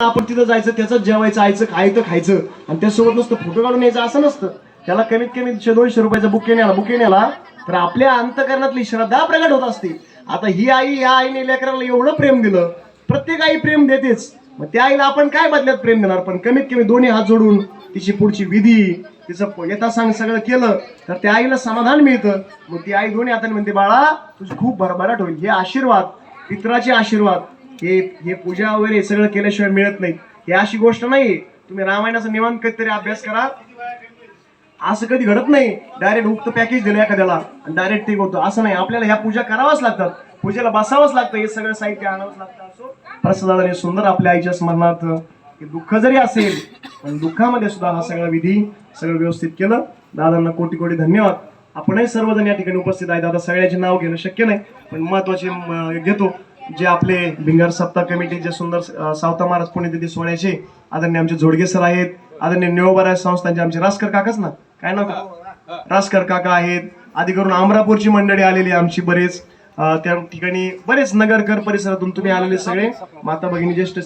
आपण तिथं जायचं त्याच जेवायचं आयचं खायचं खायचं. आणि त्यासोबत नुसतं फोटो काढून यायचं असं नसतं. त्याला कमीत कमी शे दोनशे रुपयाचा बुके नेला बुके नेला तर आपल्या अंतकरणातली श्रद्धा प्रगट होत असते. आता ही आई या आईने लेकराला एवढं प्रेम दिलं. प्रत्येक आई प्रेम देतेच. मग त्या आईला आपण काय बदल्यात प्रेम देणार? पण कमीत कमी दोन्ही हात जोडून तिची पुढची विधी तिचं येता सांग सगळं केलं तर त्या आईला समाधान मिळतं. मग ती आई दोन्ही हाताने म्हणते बाळा तुझी खूप भरभराट होईल. हे आशीर्वाद पित्राचे आशीर्वाद हे हे पूजा वगैरे सगळं केल्याशिवाय मिळत नाही. हे अशी गोष्ट नाही तुम्ही रामायणाचा निवांत कधीतरी अभ्यास करा. असं कधी घडत नाही. डायरेक्ट उक्त पॅकेज दिलं एखाद्याला आणि डायरेक्ट ते होतं असं नाही. आपल्याला ह्या पूजा कराव्याच लागतात. पूजेला बसावंच लागतं. हे सगळं साहित्य आणावंच लागतं. असो. प्रसादाने सुंदर आपल्या आईच्या स्मरणार्थ हे दुःख जरी असेल पण दुःखामध्ये सुद्धा हा सगळा विधी सगळं व्यवस्थित केलं. दादांना कोटी कोटी धन्यवाद. आपणही सर्वजण या ठिकाणी उपस्थित आहेत दादा सगळ्याचे नाव घेणं शक्य नाही. पण महत्त्वाचे घेतो. जे आपले भिंगार सप्ताह कमिटीचे सुंदर अ, सावता महाराज पुण्यतिथी सोहळ्याचे आदरणीय आमचे जोडगे सर आहेत आदरणीय नेओबारा संस्थांचे आमचे रासकर काकाच ना? काय नाव? का रासकर काका आहेत. आधी करून अमरापूरची मंडळी आलेली आमची बरेच. त्या ठिकाणी बरेच नगरकर परिसरातून तुम्ही आलेले सगळे. माता भगिनी ज्येष्ठ